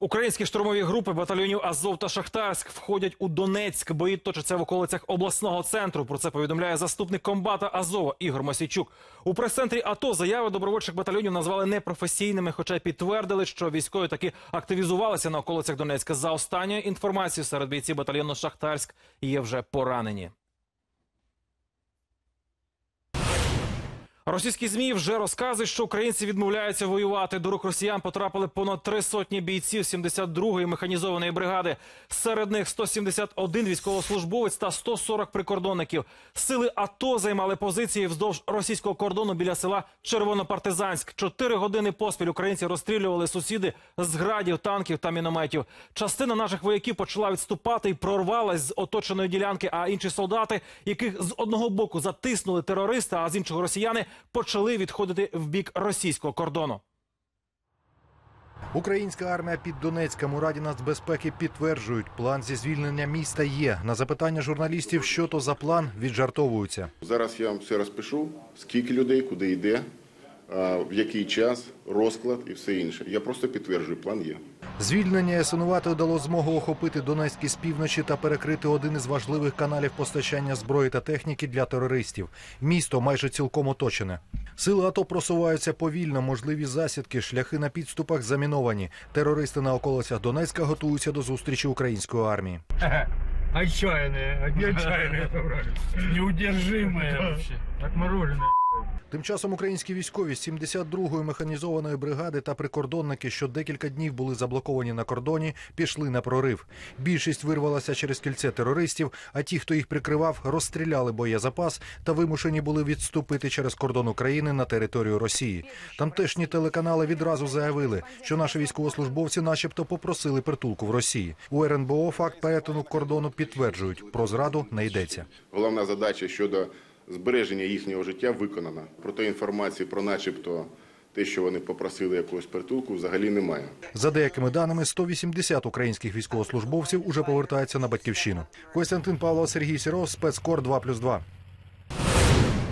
Українські штурмові групи батальйонів Азов та Шахтарськ входять у Донецьк. Бої точаться в околицях обласного центру. Про це повідомляє заступник комбата Азова Ігор Мосійчук. У прес-центрі АТО заяви добровольчих батальйонів назвали непрофесійними, хоча й підтвердили, що військові таки активізувалися на околицях Донецька. За останньою інформацією, серед бійців батальйону Шахтарськ є вже поранені. Російські змі вже розказують, що українці відмовляються воювати. До рук росіян потрапили понад три сотні бійців 72-ї механізованої бригади. Серед них 171 військовослужбовець та 140 прикордонників. Сили АТО займали позиції вздовж російського кордону біля села Червонопартизанськ. Чотири години поспіль українці розстрілювали сусіди з градів, танків та мінометів. Частина наших вояків почала відступати і прорвалась з оточеної ділянки. А інші солдати, яких з одного боку затиснули терористи, а з іншого росіяни, почали відходити в бік російського кордону. Українська армія під Донецьком у Раді нацбезпеки підтверджують, план зі звільнення міста є. На запитання журналістів, що то за план, віджартовуються. Зараз я вам все розпишу, скільки людей, куди йде, в який час, розклад і все інше. Я просто підтверджую, план є. Звільнення Ясинуватої дало змогу охопити Донецьк із півночі та перекрити один із важливих каналів постачання зброї та техніки для терористів. Місто майже цілком оточене. Сили АТО просуваються повільно, можливі засідки, шляхи на підступах заміновані. Терористи на околицях Донецька готуються до зустрічі української армії. Отчаянные, одни отчаянные собрались. Неудержимые вообще. Отмороженные. Тим часом українські військові з 72-ї механізованої бригади та прикордонники, що декілька днів були заблоковані на кордоні, пішли на прорив. Більшість вирвалася через кільце терористів, а ті, хто їх прикривав, розстріляли боєзапас та вимушені були відступити через кордон України на територію Росії. Тамтешні телеканали відразу заявили, що наші військовослужбовці, начебто, попросили притулку в Росії. У РНБО факт перетину кордону підтверджують. Про зраду не йдеться. Головна задача щодо збереження їхнього життя виконано. Проте інформації про начебто те, що вони попросили якогось притулку, взагалі немає. За деякими даними, 180 українських військовослужбовців уже повертаються на батьківщину. Костянтин Павло Сергій Сіров, спецкор 2+,2.